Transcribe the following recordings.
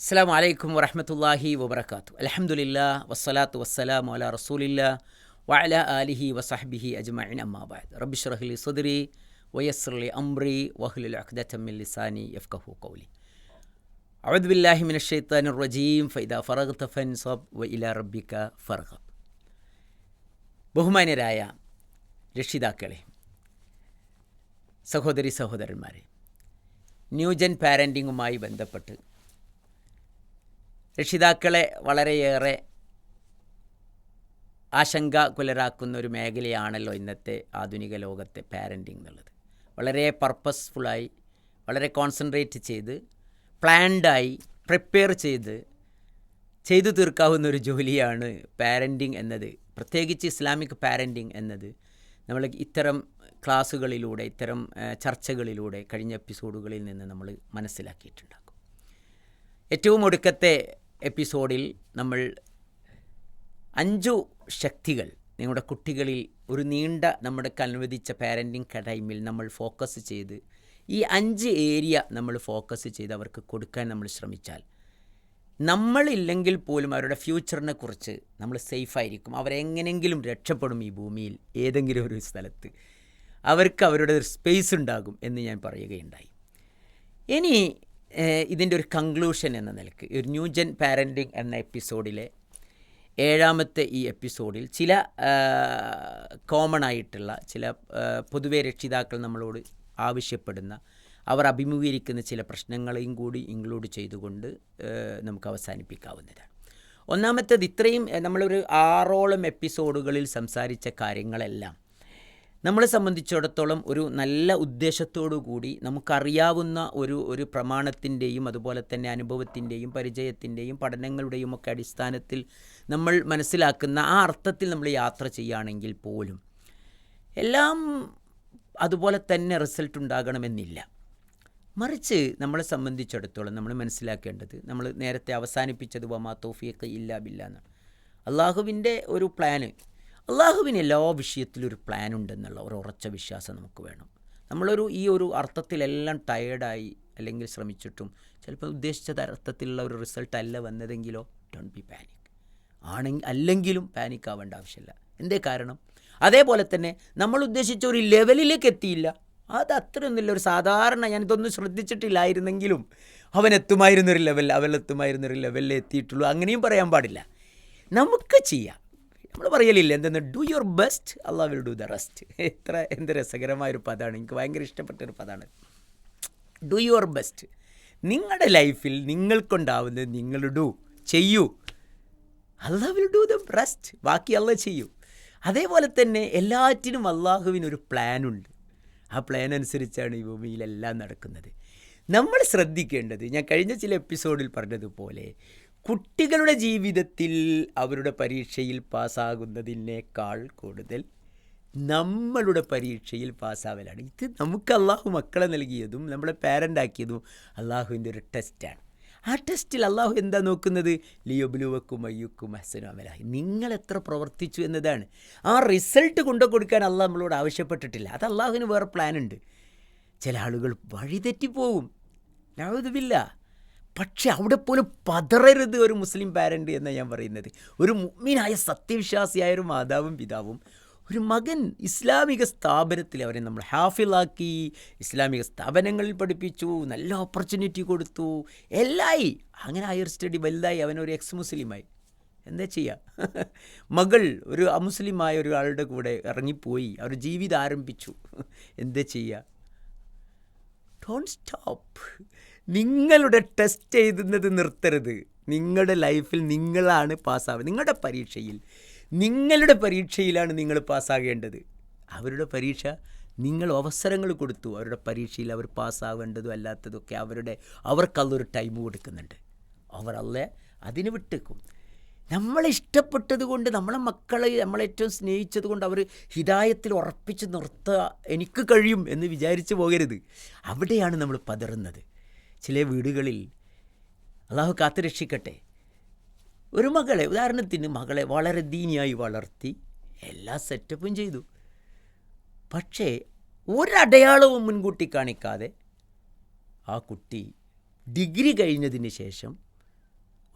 അസ്സാം വലൈക്കും വറഹമത്തല്ലാഹി വബർക്കാത്തു അലഹമുല്ലാ വസ്സലാത്തു വസ്സലാം അല റസൂലില്ല വഅല ആലിഹി വസഹബിഹി അജ്മഅൻ അമ്മാബാദ് റബ്ബിഷ് റഹ്ലി സദരി വയസ്രലി അംറി വഹ്ലുൽ അഖ്ദത്തമ്മിൽ ലിസാനി യഫ്കഹു കൗലി അഊദു ബില്ലാഹി മിനശ് ശൈത്താനിർ റജീം ഫൈദാ ഫറഗ്ത ഫൻസബ് വ ഇലാ റബ്ബിക ഫർഗബ്. ബഹുമാന്യരായ രക്ഷിതാക്കളെ സഹോദരി സഹോദരന്മാരെ ന്യൂജൻ പാരന്റിങ്ങുമായി ബന്ധപ്പെട്ട് രക്ഷിതാക്കളെ വളരെയേറെ ആശങ്കാകുലരാക്കുന്ന ഒരു മേഖലയാണല്ലോ ഇന്നത്തെ ആധുനിക ലോകത്തെ പാരന്റിങ് എന്നുള്ളത്. വളരെ പർപ്പസ്ഫുള്ളായി വളരെ കോൺസെൻട്രേറ്റ് ചെയ്ത് പ്ലാൻഡായി പ്രിപ്പയർ ചെയ്ത് ചെയ്തു തീർക്കാവുന്ന ഒരു ജോലിയാണ് പാരന്റിങ് എന്നത്. പ്രത്യേകിച്ച് ഇസ്ലാമിക് പാരന്റിങ് എന്നത് നമ്മൾ ഇത്തരം ക്ലാസ്സുകളിലൂടെ ഇത്തരം ചർച്ചകളിലൂടെ കഴിഞ്ഞ എപ്പിസോഡുകളിൽ നിന്ന് നമ്മൾ മനസ്സിലാക്കിയിട്ടുണ്ടാകും ഏറ്റവും ഒടുക്കത്തെ എപ്പിസോഡിൽ നമ്മൾ അഞ്ചു ശക്തികൾ നിങ്ങളുടെ കുട്ടികളിൽ ഒരു നീണ്ട നമ്മുടെ അനുവദിച്ച പാരന്റിങ് ടൈമിൽ നമ്മൾ ഫോക്കസ് ചെയ്ത് ഈ അഞ്ച് ഏരിയ നമ്മൾ ഫോക്കസ് ചെയ്ത് അവർക്ക് കൊടുക്കാൻ നമ്മൾ ശ്രമിച്ചാൽ നമ്മളില്ലെങ്കിൽ പോലും അവരുടെ ഫ്യൂച്ചറിനെ കുറിച്ച് നമ്മൾ സേഫായിരിക്കും അവരെങ്ങനെങ്കിലും രക്ഷപ്പെടും ഈ ഭൂമിയിൽ ഏതെങ്കിലും ഒരു സ്ഥലത്ത്. അവർക്ക് അവരുടെ സ്പേസ് ഉണ്ടാകും എന്ന് ഞാൻ പറയുകയുണ്ടായി. ഇനി ഇതിന്റെ ഒരു കൺക്ലൂഷൻ എന്ന നിലയ്ക്ക് ഒരു ന്യൂജൻ പാരന്റിങ് എന്ന എപ്പിസോഡിലെ ഏഴാമത്തെ ഈ എപ്പിസോഡിൽ ചില കോമൺ ആയിട്ടുള്ള ചില പൊതുവെ രക്ഷിതാക്കൾ നമ്മളോട് ആവശ്യപ്പെടുന്ന അവർ അഭിമുഖീകരിക്കുന്ന ചില പ്രശ്നങ്ങളെയും കൂടി ഇൻക്ലൂഡ് ചെയ്തുകൊണ്ട് നമുക്ക് അവസാനിപ്പിക്കാവുന്നതാണ്. ഒന്നാമത്തേത് ഇത്രയും നമ്മളൊരു ആറോളം എപ്പിസോഡുകളിൽ സംസാരിച്ച കാര്യങ്ങളെല്ലാം നമ്മളെ സംബന്ധിച്ചിടത്തോളം ഒരു നല്ല ഉദ്ദേശത്തോടു കൂടി നമുക്കറിയാവുന്ന ഒരു ഒരു പ്രമാണത്തിന്റെയും അതുപോലെ തന്നെ അനുഭവത്തിന്റെയും പരിചയത്തിന്റെയും പഠനങ്ങളുടെയും ഒക്കെ അടിസ്ഥാനത്തിൽ നമ്മൾ മനസ്സിലാക്കുന്ന ആ അർത്ഥത്തിൽ നമ്മൾ യാത്ര ചെയ്യുകയാണെങ്കിൽ പോലും എല്ലാം അതുപോലെ തന്നെ റിസൾട്ട് ഉണ്ടാകണമെന്നില്ല. മറിച്ച് നമ്മളെ സംബന്ധിച്ചിടത്തോളം നമ്മൾ മനസ്സിലാക്കേണ്ടത് നമ്മൾ നേരത്തെ അവസാനിപ്പിച്ചത് വമാ തോഫിയൊക്കെ ഇല്ല ബില്ല എന്നാണ്. അള്ളാഹുവിന്റെ ഒരു പ്ലാന് അള്ളാഹുവിന് എല്ലാ വിഷയത്തിലും ഒരു പ്ലാൻ ഉണ്ടെന്നുള്ള ഒരു ഉറച്ച വിശ്വാസം നമുക്ക് വേണം. നമ്മളൊരു ഈ ഒരു അർത്ഥത്തിലെല്ലാം ടയേർഡായി അല്ലെങ്കിൽ ശ്രമിച്ചിട്ടും ചിലപ്പോൾ ഉദ്ദേശിച്ച അർത്ഥത്തിലുള്ള ഒരു റിസൾട്ട് അല്ല വന്നതെങ്കിലോ ഡോണ്ട് ബി പാനിക് ആണെങ്കിൽ അല്ലെങ്കിലും പാനിക് ആവേണ്ട ആവശ്യമില്ല. എന്തേ കാരണം? അതേപോലെ തന്നെ നമ്മൾ ഉദ്ദേശിച്ച ഒരു ലെവലിലേക്ക് എത്തിയില്ല. അത് അത്രയൊന്നുമില്ല. ഒരു സാധാരണ ഞാനിതൊന്നും ശ്രദ്ധിച്ചിട്ടില്ലായിരുന്നെങ്കിലും അവൻ എത്തുമായിരുന്നൊരു ലെവൽ അവൻ എത്തുമായിരുന്നൊരു ലെവലിൽ എത്തിയിട്ടുള്ളൂ. അങ്ങനെയും പറയാൻ പാടില്ല. നമുക്ക് ചെയ്യാം. നമ്മൾ പറയലില്ല എന്തെന്ന്? Do your best Allah will do the rest എത്ര എന്ത് രസകരമായൊരു പദമാണ് എനിക്ക് ഭയങ്കര ഇഷ്ടപ്പെട്ടൊരു പദമാണ് ഡു യുവർ ബെസ്റ്റ് നിങ്ങളുടെ ലൈഫിൽ നിങ്ങൾക്കുണ്ടാവുന്നത് നിങ്ങൾ ഡു ചെയ്യൂ. Allah will do the rest ബാക്കി അള്ളാഹ് ചെയ്യൂ. അതേപോലെ തന്നെ എല്ലാറ്റിനും അള്ളാഹുവിനൊരു പ്ലാനുണ്ട് ആ പ്ലാൻ അനുസരിച്ചാണ് ഈ ഭൂമിയിലെല്ലാം നടക്കുന്നത്. നമ്മൾ ശ്രദ്ധിക്കേണ്ടത് ഞാൻ കഴിഞ്ഞ ചില എപ്പിസോഡിൽ പറഞ്ഞതുപോലെ കുട്ടികളുടെ ജീവിതത്തിൽ അവരുടെ പരീക്ഷയിൽ പാസ്സാകുന്നതിനേക്കാൾ കൂടുതൽ നമ്മളുടെ പരീക്ഷയിൽ പാസ്സാവലാണ്. ഇത് നമുക്ക് അള്ളാഹു മക്കളെ നൽകിയതും നമ്മളെ പാരന്റാക്കിയതും അള്ളാഹുവിന്റെ ഒരു ടെസ്റ്റാണ് ആ ടെസ്റ്റിൽ അള്ളാഹു എന്താ നോക്കുന്നത്? ലിയോബ്ലുവക്കും അയ്യുക്കും ഹസനും അമലാഹി നിങ്ങൾ എത്ര പ്രവർത്തിച്ചു എന്നതാണ്. ആ റിസൾട്ട് കൊണ്ടു കൊടുക്കാൻ അള്ളാഹ് നമ്മളോട് ആവശ്യപ്പെട്ടിട്ടില്ല. അത് അള്ളാഹുവിന് വേറെ പ്ലാനുണ്ട് ചില ആളുകൾ വഴിതെറ്റിപ്പോവും യാതൊരുമില്ല പക്ഷെ അവിടെ പോലും പതറരുത് ഒരു മുസ്ലിം പാരന്റ് എന്ന് ഞാൻ പറയുന്നത്. ഒരു മുഗ്മീനായ സത്യവിശ്വാസിയായ ഒരു മാതാവും പിതാവും ഒരു മകൻ ഇസ്ലാമിക സ്ഥാപനത്തിൽ അവരെ നമ്മൾ ഹാഫിലാക്കി ഇസ്ലാമിക സ്ഥാപനങ്ങളിൽ പഠിപ്പിച്ചു നല്ല ഓപ്പർച്യൂണിറ്റി കൊടുത്തു എല്ലായി. അങ്ങനെ ഹയർ സ്റ്റഡി വലുതായി. അവനൊരു എക്സ് മുസ്ലിമായി. എന്താ ചെയ്യുക മകൾ ഒരു അമുസ്ലിമായ ഒരാളുടെ കൂടെ ഇറങ്ങിപ്പോയി. അവർ ജീവിതം ആരംഭിച്ചു. എന്താ ചെയ്യുക ഡോൺ സ്റ്റോപ്പ് നിങ്ങളുടെ ടെസ്റ്റ് എഴുതുന്നത് നിർത്തരുത്. നിങ്ങളുടെ ലൈഫിൽ നിങ്ങളാണ് പാസ്സാവുക നിങ്ങളുടെ പരീക്ഷയിൽ നിങ്ങളുടെ പരീക്ഷയിലാണ് നിങ്ങൾ പാസ്സാകേണ്ടത്. അവരുടെ പരീക്ഷ നിങ്ങൾ അവസരങ്ങൾ കൊടുത്തു. അവരുടെ പരീക്ഷയിൽ അവർ പാസ്സാവേണ്ടതും അല്ലാത്തതൊക്കെ അവരുടെ അവർക്കതൊരു ടൈം കൊടുക്കുന്നുണ്ട്. അവർ അല്ലേ അതിന് വിട്ടേക്കും. നമ്മളെ ഇഷ്ടപ്പെട്ടത് കൊണ്ട് നമ്മളെ മക്കളെ നമ്മളേറ്റവും സ്നേഹിച്ചത് കൊണ്ട് അവർ ഹിതായത്തിൽ ഉറപ്പിച്ച് നിർത്തുക എനിക്ക് കഴിയും എന്ന് വിചാരിച്ചു പോകരുത്. അവിടെയാണ് നമ്മൾ പതറുന്നത്. ചില വീടുകളിൽ അള്ളാഹു കാത്തു രക്ഷിക്കട്ടെ ഒരു മകളെ ഉദാഹരണത്തിന് മകളെ വളരെ ദീനിയായി വളർത്തി എല്ലാ സെറ്റപ്പും ചെയ്തു. പക്ഷേ ഒരടയാളവും മുൻകൂട്ടി കാണിക്കാതെ ആ കുട്ടി ഡിഗ്രി കഴിഞ്ഞതിന് ശേഷം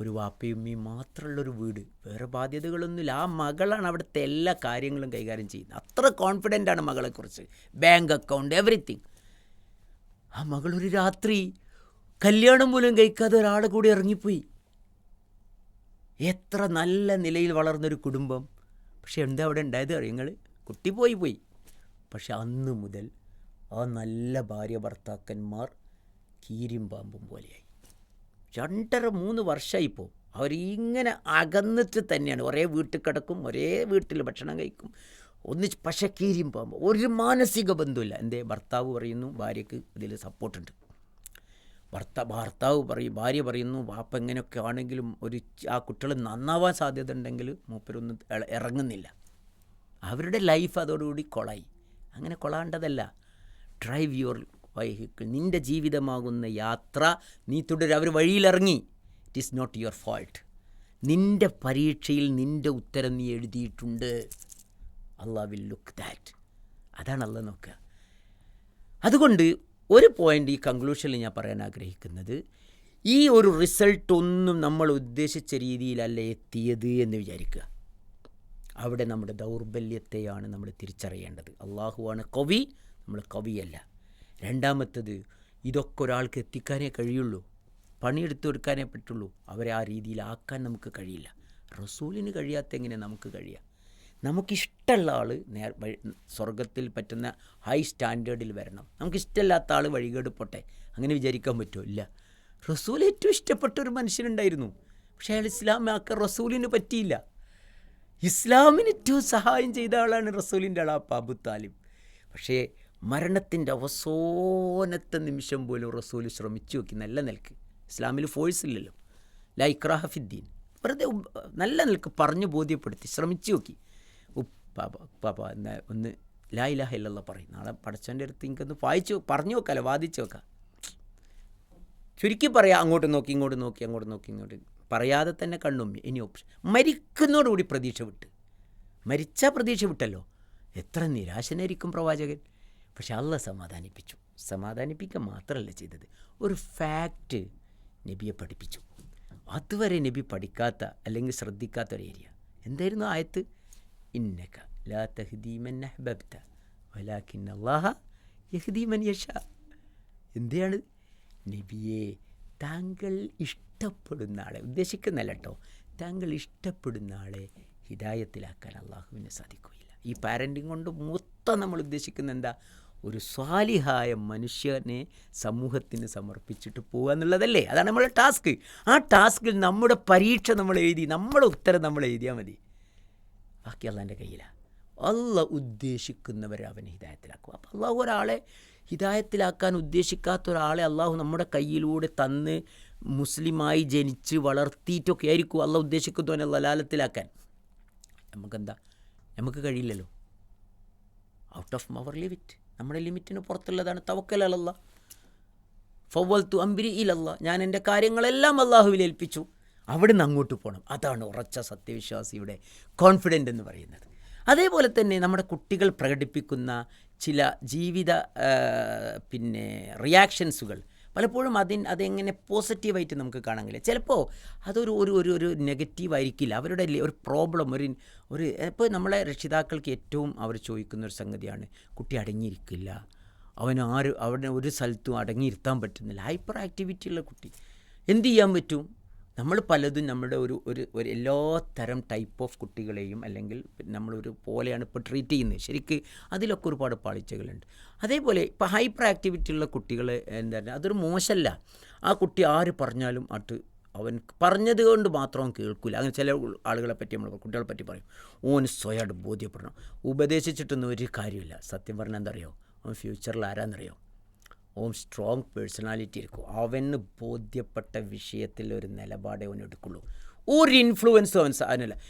ഒരു വാപ്പയും ഉമ്മയും മാത്രമുള്ളൊരു വീട്. വേറെ ബാധ്യതകളൊന്നുമില്ല. ആ മകളാണ് അവിടുത്തെ എല്ലാ കാര്യങ്ങളും കൈകാര്യം ചെയ്യുന്നത്. അത്ര കോൺഫിഡന്റ് ആണ് മകളെക്കുറിച്ച്. ബാങ്ക് അക്കൗണ്ട് എവറിത്തിങ് ആ മകളൊരു രാത്രി കല്യാണം പോലും കഴിക്കാതെ ഒരാളെ കൂടി ഇറങ്ങിപ്പോയി. എത്ര നല്ല നിലയിൽ വളർന്നൊരു കുടുംബം. പക്ഷെ എന്താ അവിടെ ഉണ്ടായത് അറിയങ്ങൾ കുട്ടി പോയി പോയി. പക്ഷെ അന്ന് മുതൽ ആ നല്ല ഭാര്യ ഭർത്താക്കന്മാർ കീരിയും പാമ്പും പോലെയായി. രണ്ടര മൂന്ന് വർഷമായിപ്പോൾ അവരിങ്ങനെ അകന്നിട്ട് തന്നെയാണ്. ഒരേ വീട്ടിൽ കിടക്കും ഒരേ വീട്ടിൽ ഭക്ഷണം കഴിക്കും. ഒന്നിച്ച് പക്ഷെ കീരിയും പാമ്പ്. ഒരു മാനസിക ബന്ധമില്ല എന്റെ ഭർത്താവ് പറയുന്നു ഭാര്യയ്ക്ക് ഇതിൽ സപ്പോർട്ടുണ്ട് ഭർത്ത ഭർത്താവ് പറയും ഭാര്യ പറയുന്നു വാപ്പ എങ്ങനെയൊക്കെ ആണെങ്കിലും ഒരു ആ കുട്ടികൾ നന്നാവാൻ സാധ്യത ഉണ്ടെങ്കിൽ മൂപ്പരൊന്നും ഇറങ്ങുന്നില്ല. അവരുടെ ലൈഫ് അതോടുകൂടി കൊളായി. അങ്ങനെ കൊളാണ്ടതല്ല. Drive your വൈഹിക്കിൾ. നിന്റെ ജീവിതമാകുന്ന യാത്ര നീ തുടരും. അവർ വഴിയിലിറങ്ങി. It is not your fault നിന്റെ പരീക്ഷയിൽ നിന്റെ ഉത്തരം നീ എഴുതിയിട്ടുണ്ട്. അള്ളാഹ് വിൽ ലുക്ക് ദാറ്റ് അതാണ് അല്ല നോക്കുക. അതുകൊണ്ട് ഒരു പോയിന്റ് ഈ കൺക്ലൂഷനിൽ ഞാൻ പറയാൻ ആഗ്രഹിക്കുന്നത് ഈ ഒരു റിസൾട്ട് ഒന്നും നമ്മൾ ഉദ്ദേശിച്ച രീതിയിലല്ല എത്തിയത് എന്ന് വിചാരിക്കുക. അവിടെ നമ്മുടെ ദൗർബല്യത്തെയാണ് നമ്മൾ തിരിച്ചറിയേണ്ടത്. അള്ളാഹുവാണ് കവി നമ്മൾ കവിയല്ല. രണ്ടാമത്തത് ഇതൊക്കെ ഒരാൾക്ക് എത്തിക്കാനേ കഴിയുള്ളൂ. പണിയെടുത്ത് കൊടുക്കാനേ പറ്റുള്ളൂ. അവരെ ആ രീതിയിലാക്കാൻ നമുക്ക് കഴിയില്ല. റസൂലിന് കഴിയാത്ത എങ്ങനെ നമുക്ക് കഴിയാം? നമുക്കിഷ്ടമുള്ള ആൾ നേർ വഴി സ്വർഗത്തിൽ പറ്റുന്ന ഹൈ സ്റ്റാൻഡേർഡിൽ വരണം. നമുക്കിഷ്ടമില്ലാത്ത ആൾ വഴികേട് പോട്ടെ. അങ്ങനെ വിചാരിക്കാൻ പറ്റുമോ? ഇല്ല. റസൂൽ ഏറ്റവും ഇഷ്ടപ്പെട്ട ഒരു മനുഷ്യനുണ്ടായിരുന്നു. പക്ഷേ അയാൾ ഇസ്ലാമാക്കാൻ റസൂലിന് പറ്റിയില്ല. ഇസ്ലാമിന് ഏറ്റവും സഹായം ചെയ്ത ആളാണ് റസൂലിന്റെ അപ്പ അബു താലിബ്. പക്ഷേ മരണത്തിന്റെ അവസാനത്തെ നിമിഷം പോലും റസൂൽ ശ്രമിച്ചു നോക്കി. നല്ല നിലയ്ക്ക്. ഇസ്ലാമിൽ ഫോഴ്സ് ഇല്ലല്ലോ. ലൈക്രാഹഫിദ്ദീൻ വെറുതെ നല്ല നിലയ്ക്ക് പറഞ്ഞു ബോധ്യപ്പെടുത്തി ശ്രമിച്ചു നോക്കി. ഉപ്പാപ്പ എന്നാ ഒന്ന് ലായിലാഹ ഇല്ലല്ലോ പറയും. നാളെ പഠിച്ചതിന്റെ അടുത്ത് എനിക്കൊന്ന് വായിച്ചു പറഞ്ഞു നോക്കാമല്ലോ വാദിച്ചു നോക്കാം. ചുരുക്കി പറയാം അങ്ങോട്ട് നോക്കി ഇങ്ങോട്ട് നോക്കി അങ്ങോട്ട് നോക്കി ഇങ്ങോട്ട്. പറയാതെ തന്നെ കണ്ണും ഇനി ഓപ്ഷൻ. മരിക്കുന്നതോടുകൂടി പ്രതീക്ഷ വിട്ട്. മരിച്ച പ്രതീക്ഷ വിട്ടല്ലോ. എത്ര നിരാശനായിരിക്കും പ്രവാചകൻ. പക്ഷെ അല്ല സമാധാനിപ്പിച്ചു. സമാധാനിപ്പിക്കുക മാത്രമല്ല ചെയ്തത്. ഒരു ഫാക്റ്റ് നബിയെ പഠിപ്പിച്ചു. അതുവരെ നബി പഠിക്കാത്ത അല്ലെങ്കിൽ ശ്രദ്ധിക്കാത്ത ഒരു ഏരിയ എന്തായിരുന്നു ആയത്ത്? ഇന്നക ലാ തഹ്ദീമൻ അഹ്ബബ്ത വലാക്കിൻ അല്ലാഹ യഹ്ദീമൻ യഷാ എന്തിനാണ്? നബിയെ താങ്കൾ ഇഷ്ടപ്പെടുന്ന ആളെ ഉദ്ദേശിക്കുന്നല്ല കേട്ടോ താങ്കൾ ഇഷ്ടപ്പെടുന്ന ആളെ ഹിദായത്തിലാക്കാൻ അള്ളാഹുവിന് സാധിക്കുകയില്ല. ഈ പാരന്റിങ് കൊണ്ട് മൊത്തം നമ്മൾ ഉദ്ദേശിക്കുന്ന എന്താ? ഒരു സ്വാലിഹായ മനുഷ്യനെ സമൂഹത്തിന് സമർപ്പിച്ചിട്ട് പോകുക എന്നുള്ളതല്ലേ? അതാണ് നമ്മളെ ടാസ്ക് ആ ടാസ്കിൽ നമ്മുടെ പരീക്ഷ നമ്മൾ എഴുതി നമ്മുടെ ഉത്തരം നമ്മൾ എഴുതിയാൽ മതി. ബാക്കി അള്ളാന്റെ കയ്യിലാണ് അല്ല ഉദ്ദേശിക്കുന്നവരെ അവൻ ഹിതായത്തിലാക്കും അപ്പോൾ അള്ളാഹു ഒരാളെ ഹിതായത്തിലാക്കാൻ ഉദ്ദേശിക്കാത്ത ഒരാളെ അള്ളാഹു നമ്മുടെ കയ്യിലൂടെ തന്ന് മുസ്ലിമായി ജനിച്ച് വളർത്തിയിട്ടൊക്കെ ആയിരിക്കും അല്ല ഉദ്ദേശിക്കുന്നവനെ ലലാലത്തിലാക്കാൻ നമുക്കെന്താ? നമുക്ക് കഴിയില്ലല്ലോ. ഔട്ട് ഓഫ് അവർ ലിമിറ്റ് നമ്മുടെ ലിമിറ്റിന് പുറത്തുള്ളതാണ് തവക്കലല്ല ഫവൽ തു ഇലല്ല ഞാൻ എന്റെ കാര്യങ്ങളെല്ലാം അള്ളാഹുവിൽ ഏൽപ്പിച്ചു. അവിടുന്ന് അങ്ങോട്ട് പോകണം അതാണ് ഉറച്ച സത്യവിശ്വാസിയുടെ കോൺഫിഡന്റ് എന്ന് പറയുന്നത്. അതേപോലെ തന്നെ നമ്മുടെ കുട്ടികൾ പ്രകടിപ്പിക്കുന്ന ചില ജീവിത പിന്നെ റിയാക്ഷൻസുകൾ പലപ്പോഴും അതിന് അതെങ്ങനെ പോസിറ്റീവായിട്ട് നമുക്ക് കാണാൻ കഴിയില്ല. ചിലപ്പോൾ അതൊരു ഒരു ഒരു ഒരു നെഗറ്റീവ് ആയിരിക്കില്ല. അവരുടെ ഒരു പ്രോബ്ലം ഒരു ഒരു ഇപ്പോൾ നമ്മളെ രക്ഷിതാക്കൾക്ക് ഏറ്റവും അവർ ചോദിക്കുന്ന ഒരു സംഗതിയാണ് കുട്ടി അടങ്ങിയിരിക്കില്ല. അവൻ ആര് അവിടെ ഒരു സ്ഥലത്തും അടങ്ങിയിരുത്താൻ പറ്റുന്നില്ല. ഹൈപ്പർ ആക്ടിവിറ്റി ഉള്ള കുട്ടി. എന്ത് ചെയ്യാൻ പറ്റും? നമ്മൾ പലതും നമ്മുടെ ഒരു ഒരു ഒരു എല്ലാ തരം ടൈപ്പ് ഓഫ് കുട്ടികളെയും അല്ലെങ്കിൽ നമ്മളൊരു പോലെയാണ് ഇപ്പോൾ ട്രീറ്റ് ചെയ്യുന്നത്. ശരിക്ക് അതിലൊക്കെ ഒരുപാട് പാളിച്ചകളുണ്ട്. അതേപോലെ ഇപ്പോൾ ഹൈപ്പർ ആക്ടിവിറ്റി ഉള്ള കുട്ടികൾ എന്താ പറയുക അതൊരു മോശമല്ല. ആ കുട്ടി ആര് പറഞ്ഞാലും അട്ട് അവൻ പറഞ്ഞത് കൊണ്ട് മാത്രം കേൾക്കില്ല അങ്ങനെ ചില ആളുകളെ പറ്റി നമ്മൾ കുട്ടികളെ പറ്റി പറയും. ഓന് സ്വയമായിട്ട് ബോധ്യപ്പെടണം. ഉപദേശിച്ചിട്ടൊന്നും ഒരു കാര്യമില്ല. സത്യം പറഞ്ഞാൽ എന്താ അറിയോ? അവൻ ഫ്യൂച്ചറിൽ ആരാന്നറിയോ? ഓം സ്ട്രോങ് പേഴ്സണാലിറ്റി ഇരിക്കും. അവന് ബോധ്യപ്പെട്ട വിഷയത്തിൽ ഒരു നിലപാടേ അവൻ എടുക്കുള്ളൂ. ഒരു ഇൻഫ്ലുവൻസും അവൻ സാധനമില്ല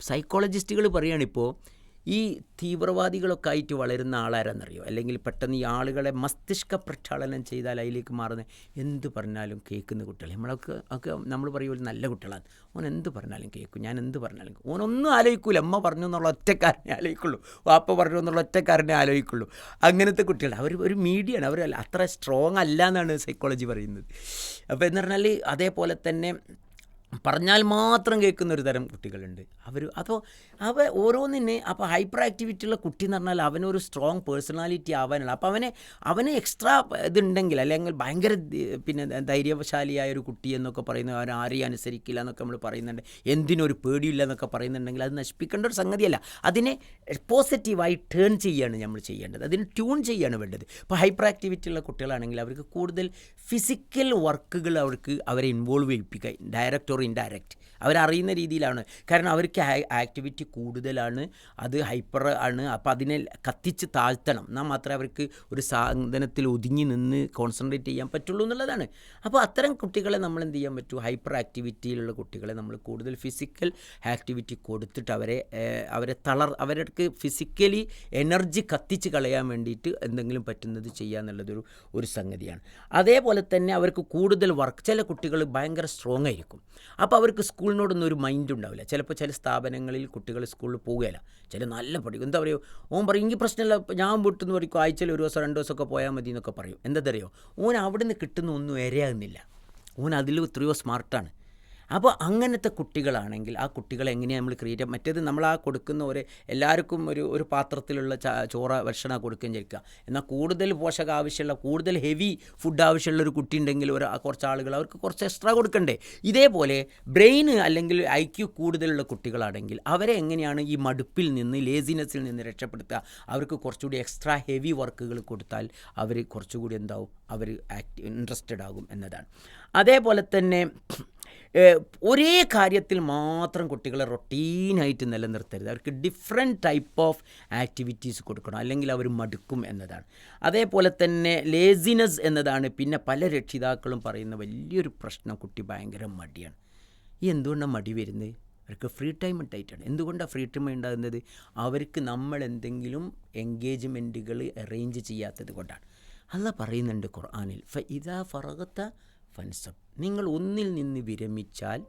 സൈക്കോളജിസ്റ്റുകൾ പറയുകയാണിപ്പോൾ ഈ തീവ്രവാദികളൊക്കെ ആയിട്ട് വളരുന്ന ആളാരെന്നറിയോ? അല്ലെങ്കിൽ പെട്ടെന്ന് ഈ ആളുകളെ മസ്തിഷ്ക പ്രക്ഷാളനം ചെയ്താൽ അതിലേക്ക് മാറുന്ന എന്ത് പറഞ്ഞാലും കേൾക്കുന്ന കുട്ടികൾ നമ്മളൊക്കെ ഒക്കെ നമ്മൾ പറയുമ്പോൾ നല്ല കുട്ടികളാണ്. ഓൻ എന്ത് പറഞ്ഞാലും കേൾക്കും. ഞാൻ എന്ത് പറഞ്ഞാലും. ഓനൊന്നും ആലോചിക്കൂല. അമ്മ പറഞ്ഞു എന്നുള്ള ഒറ്റക്കാരനെ ആലോചിക്കുള്ളൂ. വാപ്പ പറഞ്ഞു എന്നുള്ള ഒറ്റക്കാരനെ ആലോചിക്കുള്ളൂ. അങ്ങനത്തെ കുട്ടികൾ അവർ ഒരു മീഡിയാണ്. അവർ അത്ര സ്ട്രോങ് അല്ല എന്നാണ് സൈക്കോളജി പറയുന്നത്. അപ്പോൾ എന്ന് പറഞ്ഞാൽ അതേപോലെ തന്നെ പറഞ്ഞാൽ മാത്രം കേൾക്കുന്ന ഒരു തരം കുട്ടികളുണ്ട്. അവർ അപ്പോൾ അവ ഓരോന്നിനെ അപ്പോൾ ഹൈപ്പർ ആക്ടിവിറ്റി ഉള്ള കുട്ടി എന്ന് പറഞ്ഞാൽ അവനൊരു സ്ട്രോങ് പേഴ്സണാലിറ്റി ആവാനുള്ള അപ്പോൾ അവനെ അവന് എക്സ്ട്രാ ഇതുണ്ടെങ്കിൽ അല്ലെങ്കിൽ ഭയങ്കര പിന്നെ ധൈര്യശാലിയായ ഒരു കുട്ടി എന്നൊക്കെ പറയുന്നത് അവൻ ആരെയും അനുസരിക്കില്ല എന്നൊക്കെ നമ്മൾ പറയുന്നുണ്ട്. എന്തിനൊരു പേടിയില്ല എന്നൊക്കെ പറയുന്നുണ്ടെങ്കിൽ അത് നശിപ്പിക്കേണ്ട ഒരു സംഗതിയല്ല. അതിനെ പോസിറ്റീവായി ടേൺ ചെയ്യുകയാണ് നമ്മൾ ചെയ്യേണ്ടത്. അതിന് ട്യൂൺ ചെയ്യുകയാണ് വേണ്ടത്. ഇപ്പോൾ ഹൈപ്പർ ആക്ടിവിറ്റി ഉള്ള കുട്ടികളാണെങ്കിൽ അവർക്ക് കൂടുതൽ ഫിസിക്കൽ വർക്കുകൾ അവർക്ക് അവരെ ഇൻവോൾവ് ചെയ്യിപ്പിക്കുക. ഡയറക്റ്റ് ഓർ ഇൻഡയറക്റ്റ് അവരറിയുന്ന രീതിയിലാണ്. കാരണം അവർക്ക് ആക്ടിവിറ്റി കൂടുതലാണ് അത് ഹൈപ്പർ ആണ്. അപ്പോൾ അതിനെ കത്തിച്ച് താഴ്ത്തണം. എന്നാൽ മാത്രമേ അവർക്ക് ഒരു സാധനത്തിൽ ഒതുങ്ങി നിന്ന് കോൺസെൻട്രേറ്റ് ചെയ്യാൻ പറ്റുള്ളൂ എന്നുള്ളതാണ്. അപ്പോൾ അത്തരം കുട്ടികളെ നമ്മൾ എന്ത് ചെയ്യാൻ പറ്റൂ? ഹൈപ്പർ ആക്ടിവിറ്റിയിലുള്ള കുട്ടികളെ നമ്മൾ കൂടുതൽ ഫിസിക്കൽ ആക്ടിവിറ്റി കൊടുത്തിട്ട് അവരെ അവരെ തളർ അവർക്ക് ഫിസിക്കലി എനർജി കത്തിച്ച് കളയാൻ വേണ്ടിയിട്ട് എന്തെങ്കിലും പറ്റുന്നത് ചെയ്യുക എന്നുള്ളതൊരു ഒരു സംഗതിയാണ്. അതേപോലെ തന്നെ അവർക്ക് കൂടുതൽ വർക്ക് ചില കുട്ടികൾ ഭയങ്കര സ്ട്രോങ് ആയിരിക്കും. അപ്പോൾ അവർക്ക് സ്കൂളിനോടൊന്നും ഒരു മൈൻഡ് ഉണ്ടാവില്ല. ചിലപ്പോൾ ചില സ്ഥാപനങ്ങളിൽ കുട്ടികൾ സ്കൂളിൽ പോവുകയില്ല. ചില നല്ല പഠിക്കും. എന്താ പറയുക? ഓൻ പറയും എനിക്ക് പ്രശ്നമില്ല. ഞാൻ വീട്ടിൽ നിന്ന് പറയും ആഴ്ചയിൽ ഒരു ദിവസം രണ്ട് ദിവസമൊക്കെ പോയാൽ മതി എന്നൊക്കെ പറയും. എന്താ അറിയോ? ഓൻ അവിടെ നിന്ന് കിട്ടുന്ന ഒന്നും ഇരയാകുന്നില്ല. ഓൻ അതിൽ എത്രയോ സ്മാർട്ടാണ് അപ്പോൾ അങ്ങനത്തെ കുട്ടികളാണെങ്കിൽ ആ കുട്ടികളെ എങ്ങനെയാണ് നമ്മൾ ക്രിയേറ്റ് മറ്റേത് നമ്മൾ ആ കൊടുക്കുന്ന ഒരു എല്ലാവർക്കും ഒരു ഒരു പാത്രത്തിലുള്ള ചോറ ഭക്ഷണം കൊടുക്കുകയും ചെയ്യുക എന്നാൽ കൂടുതൽ പോഷക ആവശ്യമുള്ള കൂടുതൽ ഹെവി ഫുഡ് ആവശ്യമുള്ള ഒരു കുട്ടി ഉണ്ടെങ്കിൽ ഒരു കുറച്ച് ആളുകൾ അവർക്ക് കുറച്ച് എക്സ്ട്രാ കൊടുക്കണ്ടേ? ഇതേപോലെ ബ്രെയിൻ അല്ലെങ്കിൽ ഐ ക്യു കൂടുതലുള്ള കുട്ടികളാണെങ്കിൽ അവരെ എങ്ങനെയാണ് ഈ മടുപ്പിൽ നിന്ന് ലേസിനെസ്സിൽ നിന്ന് രക്ഷപ്പെടുത്തുക? അവർക്ക് കുറച്ചുകൂടി എക്സ്ട്രാ ഹെവി വർക്കുകൾ കൊടുത്താൽ അവർ കുറച്ചുകൂടി എന്താവും? അവർ ആക്ടി ഇൻട്രസ്റ്റഡ് ആകും എന്നതാണ്. അതേപോലെ തന്നെ ഒരേ കാര്യത്തിൽ മാത്രം കുട്ടികളെ റൊട്ടീനായിട്ട് നിലനിർത്തരുത്. അവർക്ക് ഡിഫറെന്റ് ടൈപ്പ് ഓഫ് ആക്ടിവിറ്റീസ് കൊടുക്കണം. അല്ലെങ്കിൽ അവർ മടുക്കും എന്നതാണ്. അതേപോലെ തന്നെ ലേസിനെസ് എന്നതാണ്. പിന്നെ പല രക്ഷിതാക്കളും പറയുന്ന വലിയൊരു പ്രശ്നം കുട്ടി ഭയങ്കര മടിയാണ്. ഈ എന്തുകൊണ്ടാണ് മടി വരുന്നത്? അവർക്ക് ഫ്രീ ടൈം ഉണ്ടായിട്ടാണ്. എന്തുകൊണ്ടാണ് ഫ്രീ ടൈം ഉണ്ടാകുന്നത്? അവർക്ക് നമ്മൾ എന്തെങ്കിലും എൻഗേജ്മെന്റുകൾ അറേഞ്ച് ചെയ്യാത്തത് കൊണ്ടാണ്. അല്ല പറയുന്നുണ്ട് ഖുർആാനിൽ ഫ ഇതാ ഫറകത്ത ഫൻസബ്. നിങ്ങൾ ഒന്നിൽ നിന്ന് വിരമിച്ചാൽ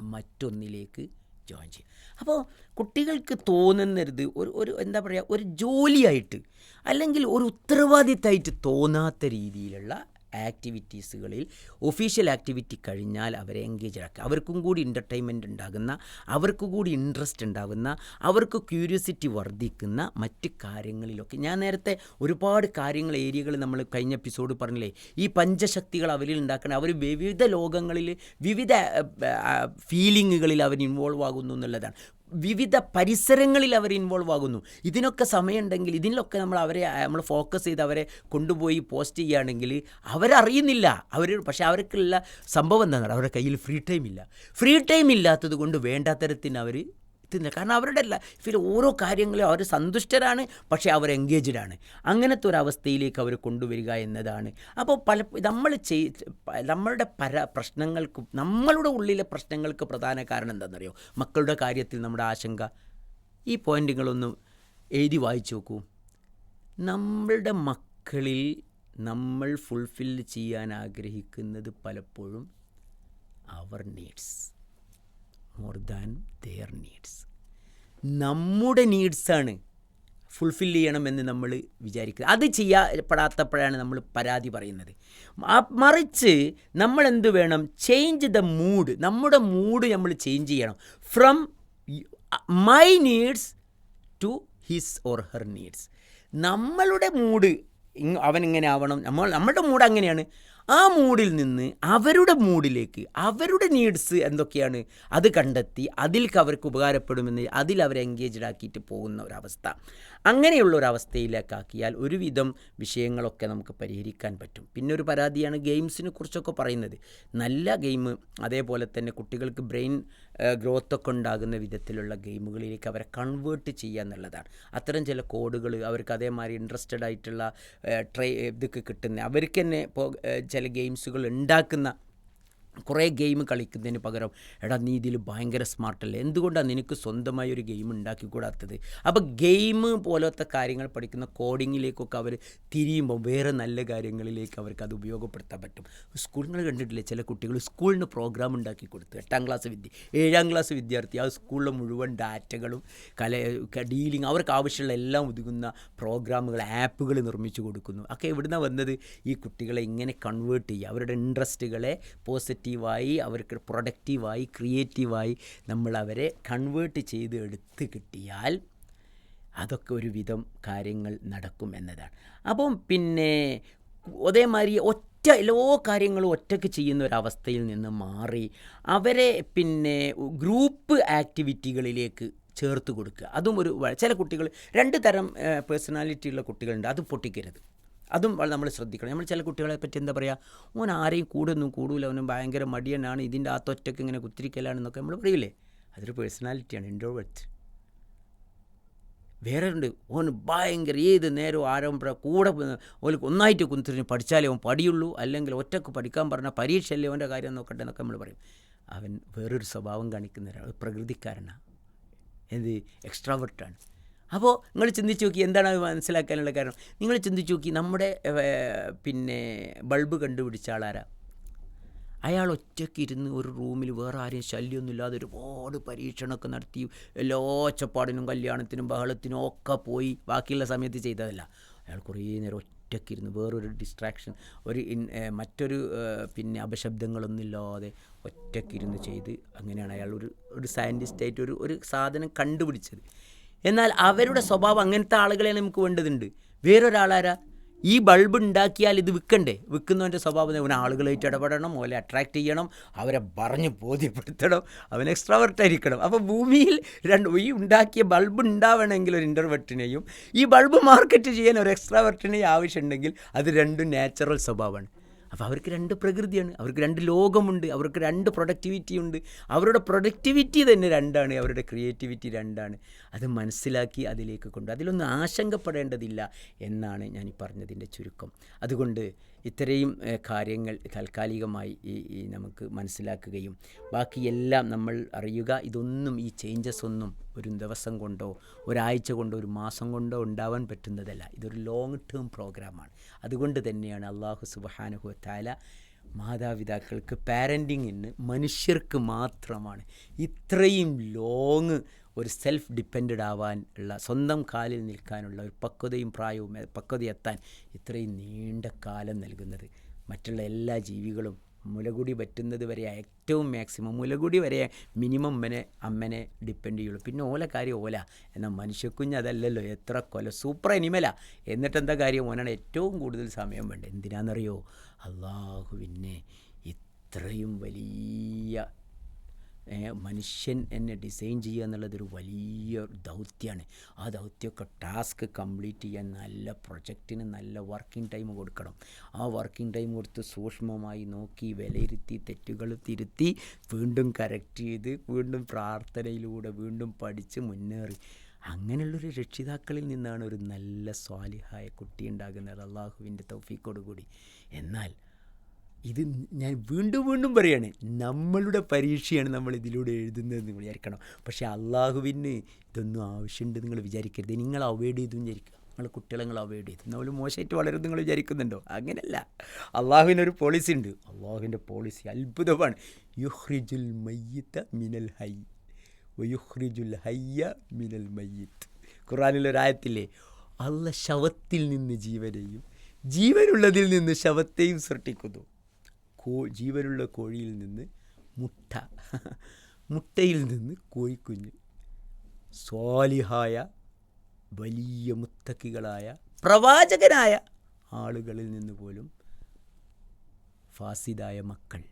മറ്റൊന്നിലേക്ക് ജോയിൻ ചെയ്യും. അപ്പോൾ കുട്ടികൾക്ക് തോന്നുന്നരുത് ഒരു ഒരു എന്താ പറയുക ഒരു ജോലിയായിട്ട് അല്ലെങ്കിൽ ഒരു ഉത്തരവാദിത്തമായിട്ട് തോന്നാത്ത രീതിയിലുള്ള ആക്ടിവിറ്റീസുകളിൽ ഒഫീഷ്യൽ ആക്ടിവിറ്റി കഴിഞ്ഞാൽ അവരെ എൻഗേജ് ആക്കുക. അവർക്കും കൂടി എന്റർടൈൻമെന്റ് ഉണ്ടാകുന്ന അവർക്ക് കൂടി ഇൻട്രസ്റ്റ് ഉണ്ടാകുന്ന അവർക്ക് ക്യൂരിയോസിറ്റി വർദ്ധിക്കുന്ന മറ്റ് കാര്യങ്ങളിലൊക്കെ. ഞാൻ നേരത്തെ ഒരുപാട് കാര്യങ്ങൾ ഏരിയകൾ നമ്മൾ കഴിഞ്ഞ എപ്പിസോഡ് പറഞ്ഞില്ലേ? ഈ പഞ്ചശക്തികൾ അവരിൽ ഉണ്ടാക്കണം അവർ വിവിധ ലോകങ്ങളിൽ വിവിധ ഫീലിങ്ങുകളിൽ അവർ ഇൻവോൾവ് ആകുന്നു എന്നുള്ളതാണ്. വിവിധ പരിസരങ്ങളിൽ അവർ ഇൻവോൾവ് ആകുന്നു. ഇതിനൊക്കെ സമയമുണ്ടെങ്കിൽ ഇതിനൊക്കെ നമ്മൾ അവരെ നമ്മൾ ഫോക്കസ് ചെയ്ത് അവരെ കൊണ്ടുപോയി പോസ്റ്റ് ചെയ്യുകയാണെങ്കിൽ അവരറിയുന്നില്ല. അവർ പക്ഷേ അവർക്കുള്ള സംഭവം എന്താണ്? അവരുടെ കയ്യിൽ ഫ്രീ ടൈം ഇല്ല. ഫ്രീ ടൈം ഇല്ലാത്തത് കൊണ്ട് വേണ്ടാത്തരത്തിന് അവർ എത്തുന്നില്ല കാരണം അവരുടെ അല്ല ഇവർ ഓരോ കാര്യങ്ങളും അവർ സന്തുഷ്ടരാണ് പക്ഷേ അവർ എൻഗേജ്ഡ് ആണ് അങ്ങനത്തെ ഒരു അവസ്ഥയിലേക്ക് അവർ കൊണ്ടുവരിക എന്നതാണ്. അപ്പോൾ പല നമ്മൾ ചെയ് നമ്മളുടെ പല പ്രശ്നങ്ങൾക്ക് നമ്മളുടെ ഉള്ളിലെ പ്രശ്നങ്ങൾക്ക് പ്രധാന കാരണം എന്താണെന്നറിയോ? മക്കളുടെ കാര്യത്തിൽ നമ്മുടെ ആശങ്ക. ഈ പോയിന്റുകളൊന്നും എഴുതി വായിച്ചു നോക്കൂ. നമ്മളുടെ മക്കളിൽ നമ്മൾ ഫുൾഫിൽ ചെയ്യാൻ ആഗ്രഹിക്കുന്നത് പലപ്പോഴും അവർ needs more than their needs നമ്മുടെ നീഡ്സാണ് ഫുൾഫിൽ ചെയ്യണമെന്ന് നമ്മൾ വിചാരിക്കുക. അത് ചെയ്യപ്പെടാത്തപ്പോഴാണ് നമ്മൾ പരാതി പറയുന്നത്. മറിച്ച് നമ്മൾ എന്ത് വേണം? ചേഞ്ച് ദ മൂഡ് നമ്മുടെ മൂഡ് നമ്മൾ ചേഞ്ച് ചെയ്യണം. From my needs to his or her needs നമ്മളുടെ മൂഡ് അവൻ ഇങ്ങനെ ആവണം. നമ്മൾ നമ്മുടെ മൂഡ് അങ്ങനെയാണ്. ആ മൂഡിൽ നിന്ന് അവരുടെ മൂഡിലേക്ക് അവരുടെ നീഡ്സ് എന്തൊക്കെയാണ് അത് കണ്ടെത്തി അതിൽ അവർക്ക് ഉപകാരപ്പെടുമെന്ന് അതിൽ അവരെ എൻഗേജ്ഡ് ആക്കിയിട്ട് പോകുന്ന ഒരവസ്ഥ. അങ്ങനെയുള്ള ഒരു അവസ്ഥയിലേക്കാക്കിയാൽ ഒരുവിധം വിഷയങ്ങളൊക്കെ നമുക്ക് പരിഹരിക്കാൻ പറ്റും. പിന്നെ ഒരു പരാതിയാണ് ഗെയിംസിനെ കുറിച്ചൊക്കെ പറയുന്നത്. നല്ല ഗെയിം അതേപോലെ തന്നെ കുട്ടികൾക്ക് ബ്രെയിൻ ഗ്രോത്തൊക്കെ ഉണ്ടാകുന്ന വിധത്തിലുള്ള ഗെയിമുകളിലേക്ക് അവരെ കൺവേർട്ട് ചെയ്യുക എന്നുള്ളതാണ്. അത്തരം ചില കോഡുകൾ അവർക്ക് അതേമാതിരി ഇൻട്രസ്റ്റഡ് ആയിട്ടുള്ള ട്രൈ ഇതൊക്കെ കിട്ടുന്ന അവർക്ക് തന്നെ ഇപ്പോൾ ചില ഗെയിംസുകൾ ഉണ്ടാക്കുന്ന കുറേ ഗെയിം കളിക്കുന്നതിന് പകരം എടാ നീ ഇതിൽ ഭയങ്കര സ്മാർട്ടല്ലേ? എന്തുകൊണ്ടാണ് നിനക്ക് സ്വന്തമായി ഒരു ഗെയിം ഉണ്ടാക്കിക്കൂടാത്തത്? അപ്പോൾ ഗെയിം പോലത്തെ കാര്യങ്ങൾ പഠിക്കുന്ന കോഡിങ്ങിലേക്കൊക്കെ അവർ തിരിയുമ്പോൾ വേറെ നല്ല കാര്യങ്ങളിലേക്ക് അവർക്ക് അത് ഉപയോഗപ്പെടുത്താൻ പറ്റും. സ്കൂളുകൾ കണ്ടിട്ടില്ലേ ചില കുട്ടികൾ സ്കൂളിന് പ്രോഗ്രാം ഉണ്ടാക്കി കൊടുത്തു? എട്ടാം ക്ലാസ് വിദ്യ ഏഴാം ക്ലാസ് വിദ്യാർത്ഥി ആ സ്കൂളിലെ മുഴുവൻ ഡാറ്റകളും കല ഡീലിംഗ് അവർക്ക് ആവശ്യമുള്ള എല്ലാം ഒതുങ്ങുന്ന പ്രോഗ്രാമുകൾ ആപ്പുകൾ നിർമ്മിച്ചു കൊടുക്കുന്നു. ഒക്കെ എവിടുന്ന വന്നത്? ഈ കുട്ടികളെ ഇങ്ങനെ കൺവേർട്ട് ചെയ്യുക അവരുടെ ഇൻട്രസ്റ്റുകളെ പോസിറ്റീവ് ഇന്നോവേറ്റീവായി അവർക്ക് പ്രൊഡക്റ്റീവായി ക്രിയേറ്റീവായി നമ്മൾ അവരെ കൺവേർട്ട് ചെയ്ത് എടുത്ത് കിട്ടിയാൽ അതൊക്കെ ഒരുവിധം കാര്യങ്ങൾ നടക്കും എന്നതാണ്. അപ്പം പിന്നെ അതേമാതിരി ഒറ്റ എല്ലാ കാര്യങ്ങളും ഒറ്റയ്ക്ക് ചെയ്യുന്ന ഒരവസ്ഥയിൽ നിന്ന് മാറി അവരെ പിന്നെ ഗ്രൂപ്പ് ആക്ടിവിറ്റികളിലേക്ക് ചേർത്ത് കൊടുക്കുക. അതും ഒരു ചില കുട്ടികൾ രണ്ട് തരം പേഴ്സണാലിറ്റിയുള്ള കുട്ടികളുണ്ട്. അത് പൊട്ടിക്കരുത്. അതും നമ്മൾ ശ്രദ്ധിക്കണം. നമ്മൾ ചില കുട്ടികളെ പറ്റി എന്താ പറയുക ഓൻ ആരെയും കൂടൊന്നും കൂടൂല അവനും ഭയങ്കര മടിയനാണ് ഇതിന്റെ അകത്തൊറ്റയ്ക്ക് ഇങ്ങനെ കുത്തിരിക്കലാണെന്നൊക്കെ നമ്മൾ പറയില്ലേ അതൊരു പേഴ്സണാലിറ്റിയാണ് ഇൻട്രോവേർട്ട് വേറെ ഉണ്ട് ഓൻ ഭയങ്കര ഏത് നേരവും ആരംഭ കൂടെ ഓൽ ഒന്നായിട്ട് കുന്തിരിഞ്ഞ് പഠിച്ചാലേ അവൻ പഠിയുള്ളൂ അല്ലെങ്കിൽ ഒറ്റയ്ക്ക് പഠിക്കാൻ പറഞ്ഞാൽ പരീക്ഷയല്ലേ അവന്റെ കാര്യം നോക്കട്ടെ എന്നൊക്കെ നമ്മൾ പറയും. അവൻ വേറൊരു സ്വഭാവം കാണിക്കുന്ന ഒരാൾ പ്രകൃതിക്കാരനാണ് എന്ത്? എക്സ്ട്രാവർട്ടാണ് അപ്പോൾ നിങ്ങൾ ചിന്തിച്ച് നോക്കി എന്താണ് അത് മനസ്സിലാക്കാനുള്ള കാരണം? നിങ്ങൾ ചിന്തിച്ച് നോക്കി നമ്മുടെ പിന്നെ ബൾബ് കണ്ടുപിടിച്ച ആളാരാ? അയാൾ ഒറ്റയ്ക്ക് ഇരുന്ന് ഒരു റൂമിൽ വേറെ ആരെയും ശല്യമൊന്നുമില്ലാതെ ഒരുപാട് പരീക്ഷണമൊക്കെ നടത്തി എല്ലാ ഒച്ചപ്പാടിനും കല്യാണത്തിനും ബഹളത്തിനും ഒക്കെ പോയി ബാക്കിയുള്ള സമയത്ത് ചെയ്തതല്ല. അയാൾ കുറേ നേരം ഒറ്റയ്ക്ക് ഇരുന്ന് വേറൊരു ഡിസ്ട്രാക്ഷൻ ഒരു മറ്റൊരു പിന്നെ അപശബ്ദങ്ങളൊന്നും ഇല്ലാതെ ഒറ്റയ്ക്ക് ഇരുന്ന് ചെയ്ത് അങ്ങനെയാണ് അയാൾ ഒരു ഒരു സയന്റിസ്റ്റായിട്ട് ഒരു ഒരു സാധനം കണ്ടുപിടിച്ചത്. എന്നാൽ അവരുടെ സ്വഭാവം അങ്ങനത്തെ ആളുകളെ നമുക്ക് വേണ്ടതുണ്ട്. വേറൊരാളാരാ? ഈ ബൾബ് ഉണ്ടാക്കിയാൽ ഇത് വിൽക്കണ്ടേ? വിൽക്കുന്നവന്റെ സ്വഭാവം അവൻ ആളുകളായിട്ട് ഇടപെടണം ഓലെ അട്രാക്റ്റ് ചെയ്യണം അവരെ പറഞ്ഞ് ബോധ്യപ്പെടുത്തണം അവൻ എക്സ്ട്രാവർട്ടായിരിക്കണം അപ്പോൾ ഭൂമിയിൽ രണ്ട് ഈ ഉണ്ടാക്കിയ ബൾബ് ഉണ്ടാവണമെങ്കിൽ ഒരു ഇന്റർവെർട്ടിനെയും ഈ ബൾബ് മാർക്കറ്റ് ചെയ്യാൻ ഒരു എക്സ്ട്രാവർട്ടിനെയും ആവശ്യമുണ്ടെങ്കിൽ അത് രണ്ടും നാച്ചുറൽ സ്വഭാവമാണ്. അപ്പോൾ അവർക്ക് രണ്ട് പ്രകൃതിയാണ് അവർക്ക് രണ്ട് ലോകമുണ്ട് അവർക്ക് രണ്ട് പ്രൊഡക്ടിവിറ്റി ഉണ്ട്. അവരുടെ പ്രൊഡക്ടിവിറ്റി തന്നെ രണ്ടാണ് അവരുടെ ക്രിയേറ്റിവിറ്റി രണ്ടാണ്. അത് മനസ്സിലാക്കി അതിലേക്ക് കൊണ്ട് അതിലൊന്നും ആശങ്കപ്പെടേണ്ടതില്ല എന്നാണ് ഞാൻ ഈ പറഞ്ഞതിന്റെ ചുരുക്കം. അതുകൊണ്ട് ഇത്രയും കാര്യങ്ങൾ താൽക്കാലികമായി ഈ നമുക്ക് മനസ്സിലാക്കുകയും ബാക്കിയെല്ലാം നമ്മൾ അറിയുക. ഇതൊന്നും ഈ ചേഞ്ചസ് ഒന്നും ഒരു ദിവസം കൊണ്ടോ ഒരാഴ്ച കൊണ്ടോ ഒരു മാസം കൊണ്ടോ ഉണ്ടാവാൻ പറ്റുന്നതല്ല. ഇതൊരു ലോങ് ടേം പ്രോഗ്രാമാണ് അതുകൊണ്ട് തന്നെയാണ് അള്ളാഹു സുബഹാനുഹു താല മാതാപിതാക്കൾക്ക് പാരന്റിങ്ങിന് മനുഷ്യർക്ക് മാത്രമാണ് ഇത്രയും ലോങ് ഒരു സെൽഫ് ഡിപ്പെൻഡ് ആവാൻ ഉള്ള സ്വന്തം കാലിൽ നിൽക്കാനുള്ള ഒരു പക്വതയും പ്രായവും എ- പക്വത എത്താൻ ഇത്രയും നീണ്ട കാലം നൽകുന്നത്. മറ്റുള്ള എല്ലാ ജീവികളും മുലകുടി പറ്റുന്നത് വരെ ഏറ്റവും മാക്സിമം മുലകുടി വരെ മിനിമം അമ്മനെ അമ്മനെ ഡിപ്പെൻഡ് ചെയ്യുള്ളൂ. പിന്നെ ഓല കാര്യം ഓല. എന്നാൽ മനുഷ്യക്കുഞ്ഞ് അതല്ലല്ലോ എത്ര കൊല സൂപ്പർ അനിമല എന്നിട്ട് എന്താ കാര്യം? ഓനാണ് ഏറ്റവും കൂടുതൽ സമയം വേണ്ടത്. എന്തിനാണെന്നറിയോ അള്ളാഹുവിനെ ഇത്രയും വലിയ മനുഷ്യൻ എന്നെ ഡിസൈൻ ചെയ്യുക എന്നുള്ളതൊരു വലിയ ദൗത്യമാണ്. ആ ദൗത്യമൊക്കെ ടാസ്ക് കംപ്ലീറ്റ് ചെയ്യാൻ നല്ല പ്രൊജക്റ്റിന് നല്ല വർക്കിംഗ് ടൈം കൊടുക്കണം. ആ വർക്കിംഗ് ടൈം കൊടുത്ത് സൂക്ഷ്മമായി നോക്കി വിലയിരുത്തി തെറ്റുകൾ തിരുത്തി വീണ്ടും കറക്റ്റ് ചെയ്ത് വീണ്ടും പ്രാർത്ഥനയിലൂടെ വീണ്ടും പഠിച്ച് മുന്നേറി. അങ്ങനെയുള്ളൊരു രക്ഷിതാക്കളിൽ നിന്നാണ് ഒരു നല്ല സ്വാലിഹായ കുട്ടി ഉണ്ടാകുന്നത്. അള്ളാഹുവിന്റെ തൗഫീക്കോടുകൂടി എന്നാൽ ഇത് ഞാൻ വീണ്ടും വീണ്ടും പറയുകയാണ് നമ്മളുടെ പരീക്ഷയാണ് നമ്മൾ ഇതിലൂടെ എഴുതുന്നത് നിങ്ങൾ വിചാരിക്കണം. പക്ഷേ അള്ളാഹുവിന് ഇതൊന്നും ആവശ്യമുണ്ട് നിങ്ങൾ വിചാരിക്കരുത്. നിങ്ങൾ അവോയ്ഡ് ചെയ്തു വിചാരിക്കുക. നിങ്ങൾ കുട്ടികളെ നിങ്ങൾ അവോയ്ഡ് ചെയ്തു. നമ്മൾ മോശമായിട്ട് വളരും നിങ്ങൾ വിചാരിക്കുന്നുണ്ടോ? അങ്ങനെയല്ല. അള്ളാഹുവിനൊരു പോളിസി ഉണ്ട്. അള്ളാഹുവിന്റെ പോളിസി അത്ഭുതമാണ്. യുഹ്രിജുൽ മയ്യത്ത് മിനൽ ഹൈ. യുഹ്രിജുൽ ഹയ്യ മിനൽ മയ്യത്ത്. ഖുറാനിലൊരായത്തില്ലേ അള്ള ശവത്തിൽ നിന്ന് ജീവനെയും ജീവനുള്ളതിൽ നിന്ന് ശവത്തെയും സൃഷ്ടിക്കുന്നു. കോ ജീവനുള്ള കോഴിയിൽ നിന്ന് മുട്ട മുട്ടയിൽ നിന്ന് കോഴിക്കുഞ്ഞ് സ്വാലിഹായ വലിയ മുത്തക്കികളായ പ്രവാചകനായ ആളുകളിൽ നിന്ന് പോലും ഫാസിദായ മക്കൾ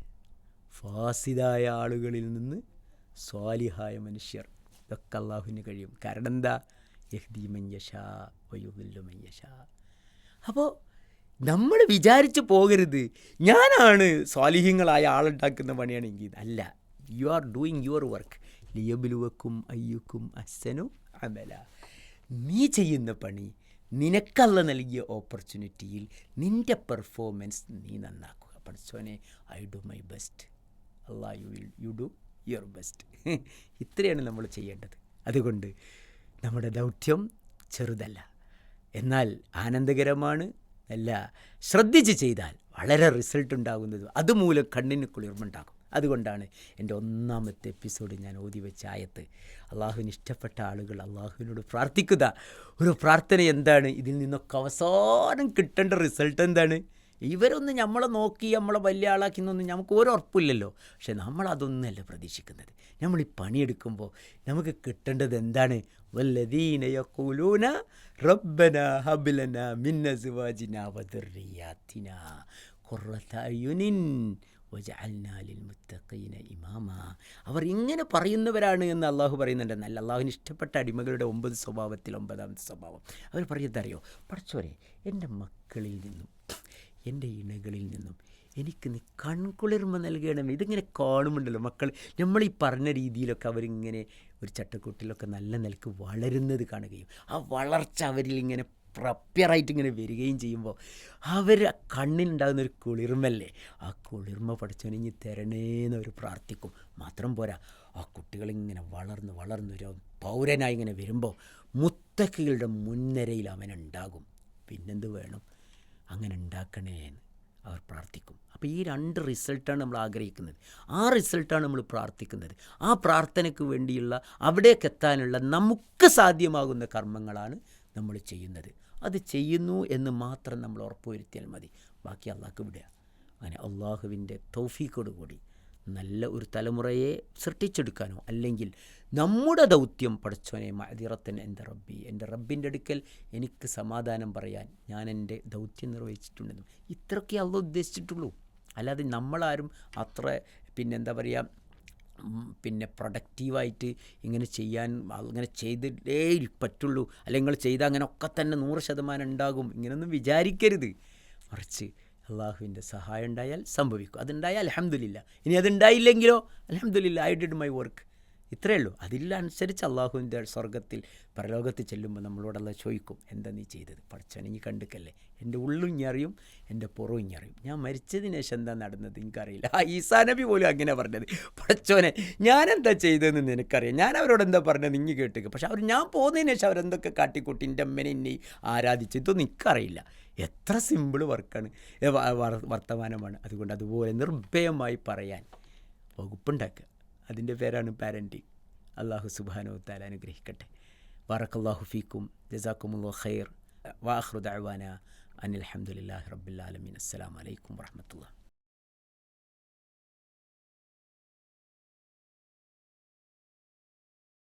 ഫാസിദായ ആളുകളിൽ നിന്ന് സ്വാലിഹായ മനുഷ്യർ. ഇതൊക്കെ അള്ളാഹുവിന് കഴിയും. കാരണം എന്താ? യഹ്ദീമൻ യഷാ വയുഹില്ലു യഷാ അപ്പോൾ നമ്മൾ വിചാരിച്ചു പോകരുത്. ഞാനാണ് സ്വാലിഹ്യങ്ങളായ ആളുണ്ടാക്കുന്ന പണിയാണെങ്കിൽ അല്ല you are doing your work ലിയബിലുവക്കും അയ്യുക്കും അസനും അമല. നീ ചെയ്യുന്ന പണി നിനക്കല്ല നൽകിയ ഓപ്പർച്യൂണിറ്റിയിൽ നിന്റെ പെർഫോമൻസ് നീ നന്നാക്കുക. പഠിച്ചോനെ ഐ ഡു മൈ ബെസ്റ്റ് അല്ല you will you do your best ഇത്രയാണ് നമ്മൾ ചെയ്യേണ്ടത്. അതുകൊണ്ട് നമ്മുടെ ദൗത്യം ചെറുതല്ല. എന്നാൽ ആനന്ദകരമാണ് അല്ല ശ്രദ്ധിച്ച് ചെയ്താൽ വളരെ റിസൾട്ട് ഉണ്ടാകുന്നത് അതുമൂലം കണ്ണിന് കുളിർമുണ്ടാകും അതുകൊണ്ടാണ് എന്റെ ഒന്നാമത്തെ എപ്പിസോഡ് ഞാൻ ഓതി വെച്ച ആയത്ത് അള്ളാഹുവിന് ഇഷ്ടപ്പെട്ട ആളുകൾ അള്ളാഹുവിനോട് പ്രാർത്ഥിക്കുക. ഒരു പ്രാർത്ഥന എന്താണ്? ഇതിൽ നിന്നൊക്കെ അവസാനം കിട്ടേണ്ട റിസൾട്ട് എന്താണ്? ഇവരൊന്നും നമ്മളെ നോക്കി നമ്മളെ വലിയ ആളാക്കി എന്നൊന്നും നമുക്ക് ഒരു ഉറപ്പില്ലല്ലോ. പക്ഷെ നമ്മളതൊന്നുമല്ല പ്രതീക്ഷിക്കുന്നത്. നമ്മൾ ഈ പണിയെടുക്കുമ്പോൾ നമുക്ക് കിട്ടേണ്ടത് എന്താണ്? വല്ലദീന യഖൂലൂന റബ്ബന ഹബ്ലന മിൻ അസ്വാജിന വദർരിയാത്തിന ഖുർറത അയുനിൻ ഇമാമ അവർ ഇങ്ങനെ പറയുന്നവരാണ് എന്ന് അള്ളാഹു പറയുന്നുണ്ട്. നല്ല അള്ളാഹുവിന് ഇഷ്ടപ്പെട്ട അടിമകളുടെ ഒമ്പത് സ്വഭാവത്തിൽ ഒമ്പതാമത്തെ സ്വഭാവം. അവർ പറയുന്നതറിയോ പഠിച്ചോരെ എന്റെ മക്കളിൽ നിന്നും എന്റെ ഇണകളിൽ നിന്നും എനിക്ക് നീ കൺകുളിർമ നൽകണം ഇതിങ്ങനെ കാണുമുണ്ടല്ലോ മക്കൾ നമ്മൾ ഈ പറഞ്ഞ രീതിയിലൊക്കെ അവരിങ്ങനെ ഒരു ചട്ടക്കൂട്ടിലൊക്കെ നല്ല നിലയ്ക്ക് വളരുന്നത് കാണുകയും ആ വളർച്ച അവരിൽ ഇങ്ങനെ പ്രപ്യറായിട്ട് ഇങ്ങനെ വരികയും ചെയ്യുമ്പോൾ അവർ കണ്ണിനുണ്ടാകുന്ന ഒരു കുളിർമല്ലേ ആ കുളിർമ പഠിച്ചവനിഞ്ഞ് തരണേന്ന് അവർ പ്രാർത്ഥിക്കും. മാത്രം പോരാ ആ കുട്ടികളിങ്ങനെ വളർന്ന് വളർന്ന് ഒരു പൗരനായി ഇങ്ങനെ വരുമ്പോൾ മുത്തക്കികളുടെ മുൻനിരയിൽ അവനുണ്ടാകും. പിന്നെന്ത് വേണം? അങ്ങനെ ഉണ്ടാക്കണേ എന്ന് അവർ പ്രാർത്ഥിക്കും. അപ്പോൾ ഈ രണ്ട് റിസൾട്ടാണ് നമ്മൾ ആഗ്രഹിക്കുന്നത്. ആ റിസൾട്ടാണ് നമ്മൾ പ്രാർത്ഥിക്കുന്നത്. ആ പ്രാർത്ഥനയ്ക്ക് വേണ്ടിയുള്ള അവിടേക്ക് എത്താനുള്ള നമുക്ക് സാധ്യമാകുന്ന കർമ്മങ്ങളാണ് നമ്മൾ ചെയ്യുന്നത്. അത് ചെയ്യുന്നു എന്ന് മാത്രം നമ്മൾ ഉറപ്പുവരുത്തിയാൽ മതി. ബാക്കി അള്ളാഹ്ക്ക് വിടുക. അങ്ങനെ അള്ളാഹുവിന്റെ തൗഫീക്കോട് കൂടി നല്ല ഒരു തലമുറയെ സൃഷ്ടിച്ചെടുക്കാനോ അല്ലെങ്കിൽ നമ്മുടെ ദൗത്യം പഠിച്ചോനെ മതിറത്തൻ എന്റെ റബ്ബി എന്റെ റബ്ബിന്റെ അടുക്കൽ എനിക്ക് സമാധാനം പറയാൻ ഞാൻ എന്റെ ദൗത്യം നിർവഹിച്ചിട്ടുണ്ടെന്നും ഇത്രയൊക്കെ അള്ള ഉദ്ദേശിച്ചിട്ടുള്ളൂ. അല്ലാതെ നമ്മളാരും അത്ര പിന്നെന്താ പറയുക ഉം, പിന്നെ പ്രൊഡക്റ്റീവായിട്ട് ഇങ്ങനെ ചെയ്യാൻ അങ്ങനെ ചെയ്തിട്ടേ പറ്റുള്ളൂ. അല്ലെങ്കിൽ ചെയ്താൽ അങ്ങനെ ഒക്കെ തന്നെ നൂറ് ശതമാനം ഉണ്ടാകും. ഇങ്ങനെയൊന്നും വിചാരിക്കരുത്. മറിച്ച് അള്ളാഹുവിന്റെ സഹായം ഉണ്ടായാൽ സംഭവിക്കും. അതുണ്ടായാൽ അലഹമില്ല ഇനി അതുണ്ടായില്ലെങ്കിലോ? അലഹമില്ല ഐ ഡിഡ് മൈ വർക്ക് ഇത്രയേ ഉള്ളൂ. അതിലനുസരിച്ച് അള്ളാഹുവിന്റെ സ്വർഗത്തിൽ പരലോകത്ത് ചെല്ലുമ്പോൾ നമ്മളോടുള്ള ചോദിക്കും എന്താ നീ ചെയ്തത്? പഠിച്ചാൻ ഇനി കണ്ടുക്കല്ലേ? എന്റെ ഉള്ളും ഇഞ്ഞറിയും എന്റെ പുറവും ഇഞ്ഞറിയും ഞാൻ മരിച്ചതിന് ശേഷം എന്താ നടന്നത്? എനിക്കറിയില്ല. ആ ഈസാ നബി പോലും അങ്ങനെ പറഞ്ഞത്. പഠിച്ചോനെ ഞാൻ എന്താ ചെയ്തതെന്ന് നിനക്കറിയാം. ഞാൻ അവരോട് എന്താ പറഞ്ഞത്? ഇങ്ങ് കേട്ടേക്ക്. പക്ഷെ അവർ ഞാൻ പോകുന്നതിന് ശേഷം അവരെന്തൊക്കെ കാട്ടിക്കൂട്ടി? എന്റെ അമ്മനെ എന്നെ ആരാധിച്ചു? ഇതൊന്നും എനിക്കറിയില്ല. എത്ര സിമ്പിൾ വർക്കാണ്. വർത്തമാനമാണ്. അതുകൊണ്ട് അതുപോലെ നിർഭയമായി പറയാൻ വകുപ്പുണ്ടാക്കുക. അതിന്റെ പേരാണ് പാരന്റിങ് അള്ളാഹു സുബാനോ താല അനുഗ്രഹിക്കട്ടെ. ബാറക്കല്ലാഹു ഫീക്കും ജസാക്കുമുള്ള ഖൈർ. വാഹ്റുദാന അനിൽ അഹമ്മദില്ലാഹി റബ്ബിൽ ആലമീൻ. അസ്സലാമലൈക്കും വറഹമത്തുള്ള